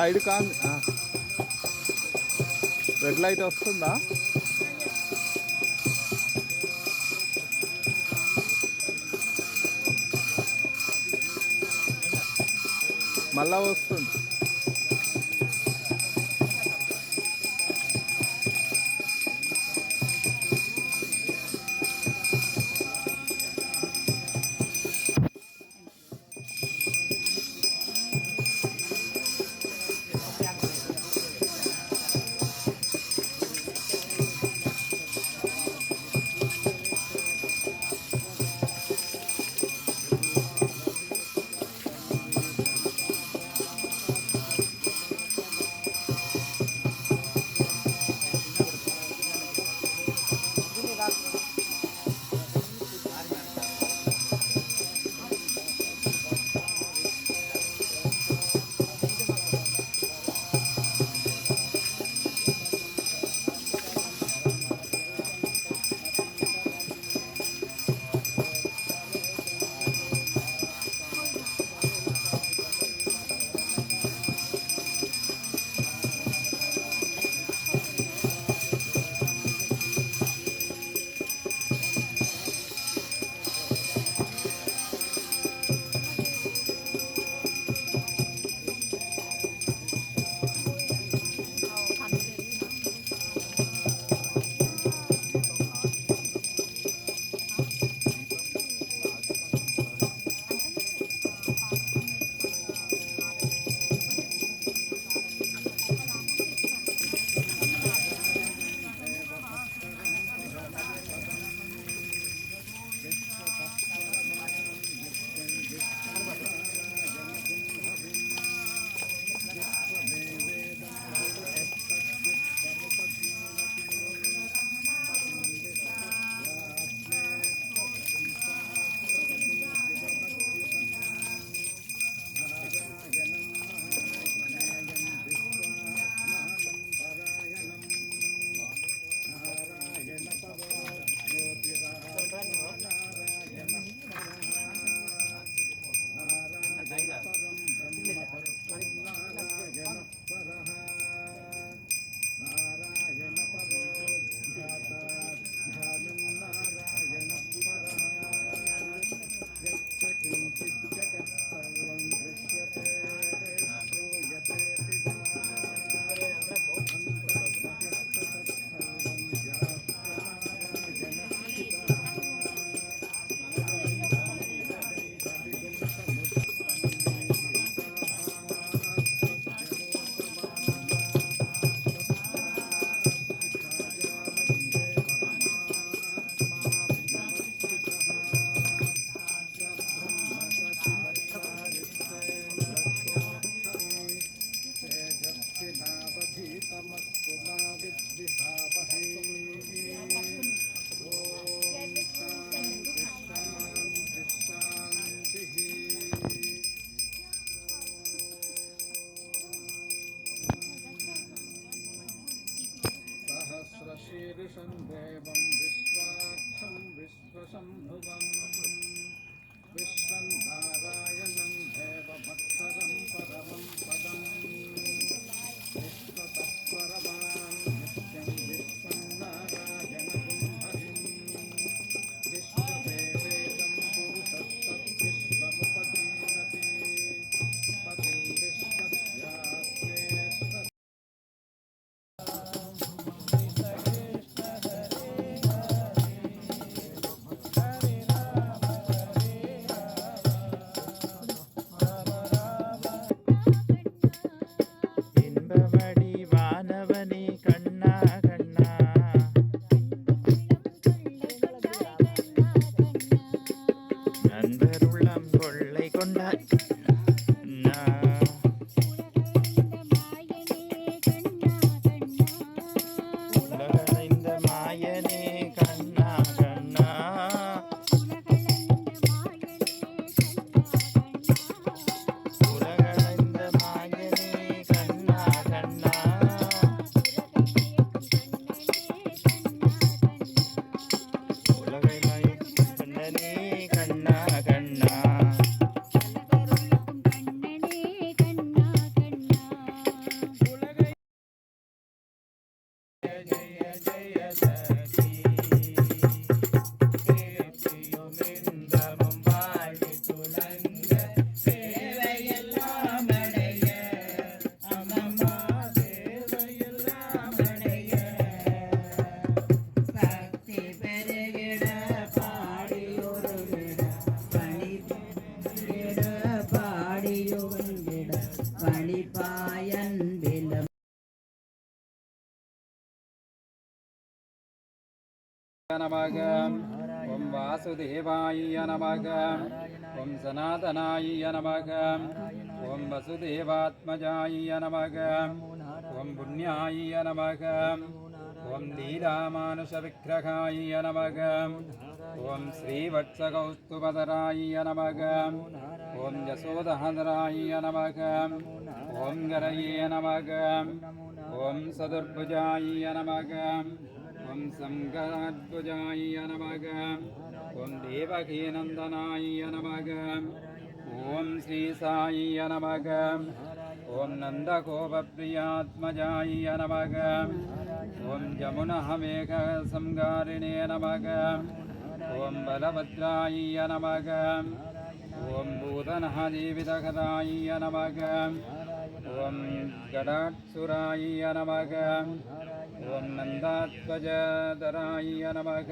Side కాన్ red light వస్తుందా? మళ్ళా వస్తుంది that. நமக ஓம் வாசுதேவாய நமக ஓம் சனாதனாய நமக ஓம் வசுதேவாத்மஜாய நமக ஓம் புண்ணியாய நமக ஓம் லீலாமானுஷவிக்கிரகாய நமக ஓம் ஸ்ரீவத்சகௌஸ்துபதராய நமக ஓம் யசோதஹதராய நமக ஓம் கரையே நமக ஓம் சதுர்புஜாய நமக ஓம் சங்கராத்புஜாய நமக ஓம் தேவகீநந்தனாய நமக ஓம் ஸ்ரீசாய நமக ஓம் நந்தகோபப்ரியாத்மஜாய நமக ஓம் ஜமுனஹமேகசம்காரிணே நமக ஓம் பலபத்ராய நமக ஓம் பூதனஹதேவிதகதாய நமக ஓம் கடாட்சுராய நமக ஓம் நந்தாத்வஜதராய நமக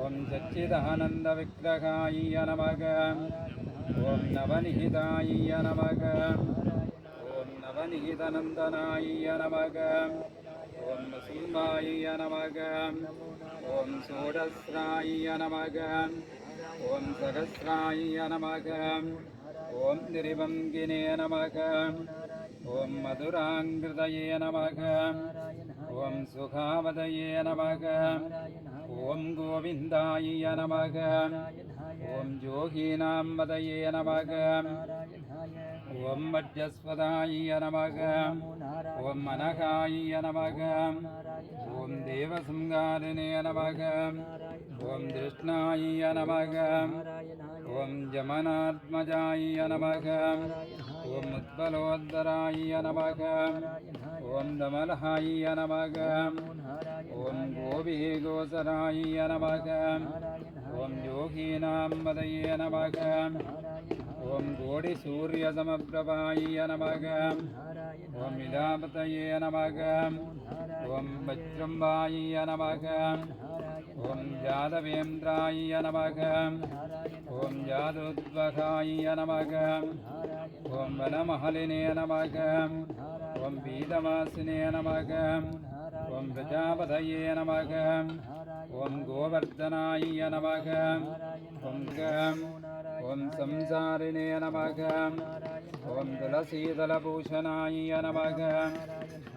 ஓம் சச்சிதானந்தவிக்கிரகாய நமக ஓம் நவநிகிதாய நமக ஓம் நவநிகிதநந்தனாய நமக ஓம் வசும்பாய நமக ஓம் சோடஸ்ராய நமக ஓம் சகஸ்ராய நமக ஓம் திரிவங்கினே நமக ஓம் மதுராங்கிருதயே நமக ஓம் சுகாவதயே நமக ஓம் கோவிந்தாய நமக ஓம் ஜோகீனாம் வதயே நமக ஓம் வட்யஸ்வதாய நமக ஓம் மனகாய நமக ஓம் தேவசங்காரிணே நமக ஓம் திருஷ்ணாய நமக ஓம் ஜமனாத்மஜாய நமக ஓம் உத்பலோத்தராய நமக ஓம் தமலஹாய நமக ஓம் கோபி கோசராய நமக. ஓம் யோகீனாம் வதயே நமக. ஓம் கோடி சூரிய சமப்பிரபாய நமக. ஓம் இதாபதயே நமக. ஓம் வஜ்ரம்பாய நமக. ஓம் ஜாதவேந்திராய நமக. ஓம் ஜாதுத்வகாய நமக. ஓம் வனமஹலினே நமக. ஓம் பீதவாசினே நமக. ஓம் பிரஜாபதயே நமக. ஓம் கோவர்தனாய நமக. ஓம் ஓம் சம்சாரிணே நமக. ஓம் துளசீதலபூஷணாய நமக.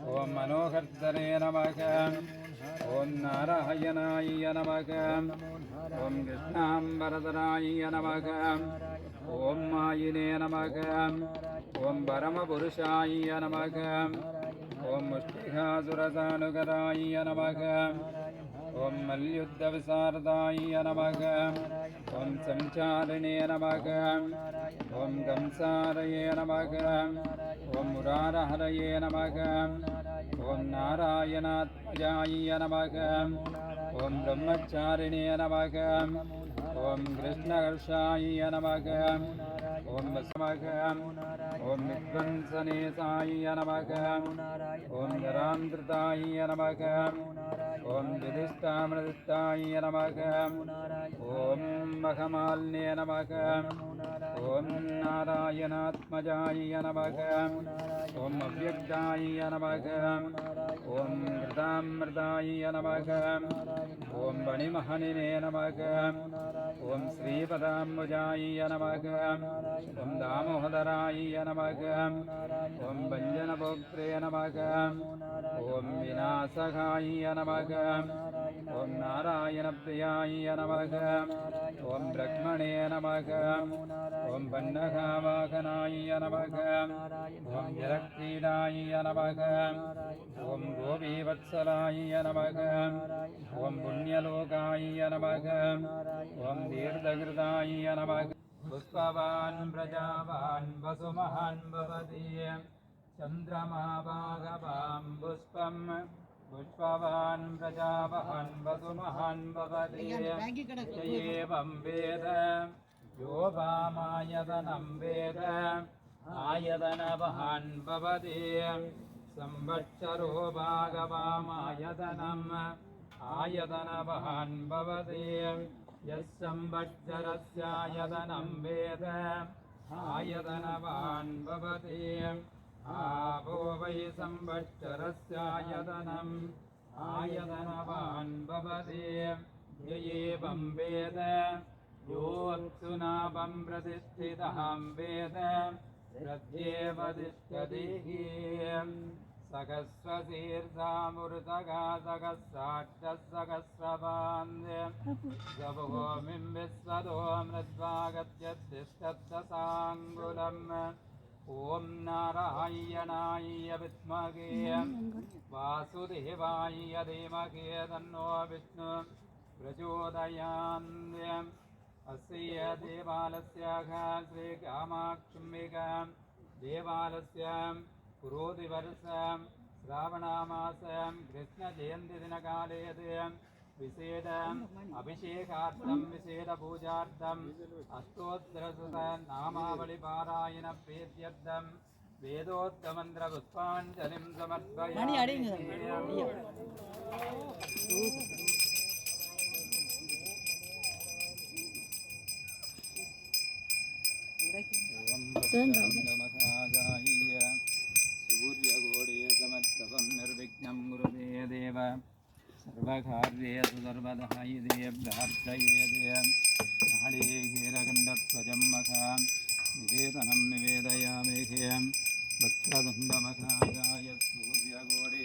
ஓம் மனோகர்தனே நமக. ஓம் நாராயணாய நமக. ஓம் கிருஷ்ணாம்பரதராய நமக. ஓம் மாயினே நமக. ஓம் பரமபுருஷாய நமக. ஓம் முஷ்டிகாசுரதானுகராய நமக. ஓம் மல்யுத்தவிசாரதாய நமக ஓம் சஞ்சாரிணே நமக ஓம் கம்சாரயே நமக ஓம் முராரஹரயே நமக ஓம் நாராயணாத்மஜாய நமக ஓம் பிரம்மச்சாரிணே நமக ஓம் கிருஷ்ணகர்ஷாய நமக ஓம் வசமக ஓம் வித்வன்சனேசாய நமக ஓம் நராந்திரதாய நமக ஓம் விதிஷ்டாமிருதிஷ்டாய நமக ஓம் மகமால்னே நமக ஓம் நாராயணாத்மஜாய நமக ஓம் அவ்வக்தாய நமக ஓம் மிருதாமிருதாய நமக ஓம் பணிமகனினே நமக ஓம் ஸ்ரீபதாம்புஜாய நமக ஓம் தாமோதராய நமக ஓம் பஞ்சனபோக்திரே நமக ஓம் விநாசகாய நமக ஓம் நாராயணப்பிரியாய நமக ஓம் பிரக்மணே நமக ஓம் பன்னகாவாகனாய நமக क्रीडाय नमः ॐ गोपीवत्सलाय नमः ॐ पुण्यलोकाय नमः ॐ दीर्घकृताय नमः पुष्पवान् प्रजावान् वसुमहान् भवति चन्द्रमाभागवां पुष्पम् पुष्पवान् प्रजावान् वसुमहान् भवति च एवं वेद यो वामायतनं वेद आयतनवहान् भवति संवत्सरो भागवामायतनम् आयतनवहान् भवति यः संवत्सरस्यायतनं वेद आयतनवान् भवति आपो वै संवत्सरस्यायतनम् आयतनवान् भवति य एवं वेद योऽप्सुनापं प्रतिष्ठितः वेद रज्जेवतिष्ठदिः सहस्रतीर्थामृतघातकस्राक्षसहस्रपान्द्यभूमिं विश्वदो मृद्वागत्य तिष्ठदशाङ्गुलम् ॐ नारायणाय विद्महे। वासुदेवाय धीमहे तन्नो विष्णु। प्रचोदयान् अस्य देवालस्य श्रीकामाक्षुम्बिका देवालस्य पुरोदिवर्षं श्रावणामासं कृष्णजयन्तिदिनकाले विशेष अभिषेकार्थं विशेषपूजार्थम् अष्टोत्तरसुतनामावलिपारायणप्रीत्यर्थं वेदोत्तमन्त्रपुष्पाञ्जलिं समर्पयामि दण्डमसागाय सूर्यगोडे समर्पकं निर्विघ्नं गुरुवे देव सर्वकार्येषु सर्वदा यदे प्रार्थयेदे सूर्यगोडे